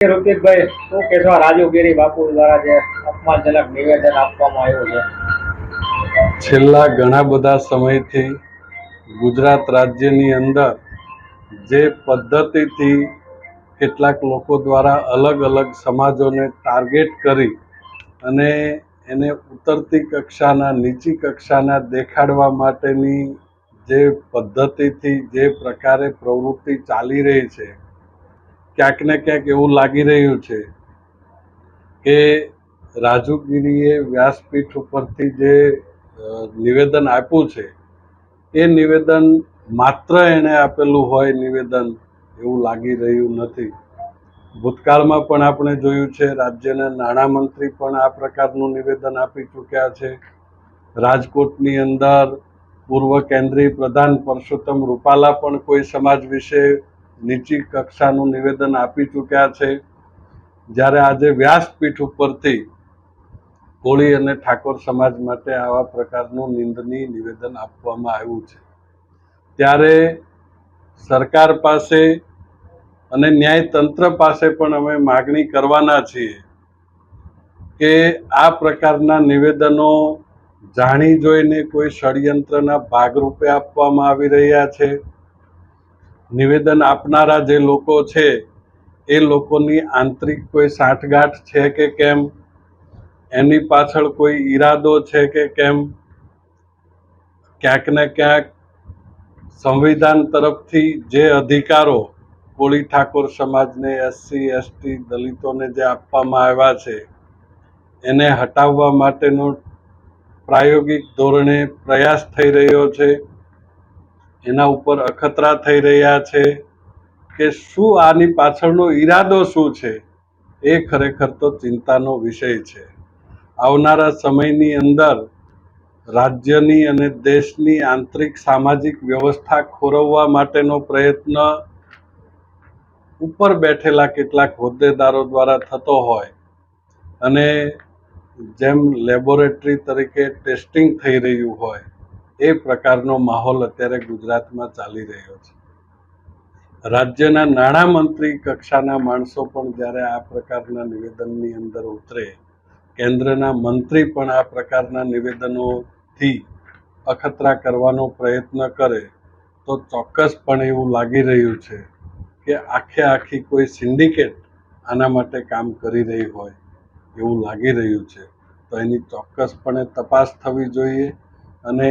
ઋતિકભાઈ શું કહેશો રાજુગીરી બાપુ દ્વારા જે અપમાનજનક નિવેદન આપવામાં આવ્યું છે? છેલ્લા ઘણા બધા સમયથી ગુજરાત રાજ્યની અંદર જે પદ્ધતિથી કેટલાક લોકો દ્વારા અલગ અલગ સમાજોને ટાર્ગેટ કરી અને એને ઉતરતી કક્ષાના, નીચી કક્ષાના દેખાડવા માટેની જે પદ્ધતિથી જે પ્રકારે પ્રવૃત્તિ ચાલી રહી છે ક્યાંક ને ક્યાંક એવું લાગી રહ્યું છે કે રાજુગીરીએ વ્યાસપીઠ ઉપરથી જે નિવેદન આપ્યું છે, એ નિવેદન માત્ર એણે આપેલું હોય નિવેદન એવું લાગી રહ્યું નથી. ભૂતકાળમાં પણ આપણે જોયું છે, રાજ્યના નાણામંત્રી પણ આ પ્રકારનું નિવેદન આપી ચૂક્યા છે. રાજકોટની અંદર પૂર્વ કેન્દ્રીય પ્રધાન પરસોત્તમ રૂપાલા પણ કોઈ સમાજ વિશે નીચી કક્ષાનું નિવેદન આપી ચૂક્યા છે. જ્યારે આજે વ્યાસપીઠ ઉપરથી કોળી અને ઠાકોર સમાજ માટે આવા પ્રકારનું નિંદનીય નિવેદન આપવામાં આવ્યું છે. ત્યારે સરકાર પાસે અને ન્યાયતંત્ર પાસે પણ અમે માગણી કરવાના છીએ કે આ પ્રકારના નિવેદનો જાણી જોઈને કોઈ ષડયંત્રના ભાગરૂપે આપવામાં આવી રહ્યા છે. નિવેદન આપનારા જે લોકો છે, એ લોકોની આંતરિક કોઈ સાંઠગાંઠ છે કે કેમ? એની પાછળ કોઈ ઈરાદો છે કે કેમ? ક્યાંક ને ક્યાંક સંવિધાન તરફથી જે અધિકારો કોળી ઠાકોર સમાજને એસસી, એસટી દલિતોને જે આપવામાં આવ્યા છે, એને હટાવવા માટેનો પ્રાયોગિક ધોરણે પ્રયાસ થઈ રહ્યો છે. એના ઉપર અખતરા થઈ રહ્યા છે કે શું આની પાછળનો ઈરાદો શું છે એ ખરેખર તો ચિંતાનો વિષય છે. આવનારા સમયની અંદર રાજ્યની અને દેશની આંતરિક સામાજિક વ્યવસ્થા ખોરવવા માટેનો પ્રયત્ન ઉપર બેઠેલા કેટલાક હોદ્દેદારો દ્વારા થતો હોય અને જેમ લેબોરેટરી તરીકે ટેસ્ટિંગ થઈ રહ્યું હોય એ પ્રકારનો માહોલ અત્યારે ગુજરાતમાં ચાલી રહ્યો છે. રાજ્યના નાણામંત્રી કક્ષાના માણસો પણ જ્યારે આ પ્રકારના નિવેદનની અંદર ઉતરે, કેન્દ્રના મંત્રી પણ આ પ્રકારના નિવેદનોથી અખતરા કરવાનો પ્રયત્ન કરે, તો ચોક્કસપણે એવું લાગી રહ્યું છે કે આખે આખી કોઈ સિન્ડિકેટ આના માટે કામ કરી રહી હોય એવું લાગી રહ્યું છે. તો એની ચોક્કસપણે તપાસ થવી જોઈએ અને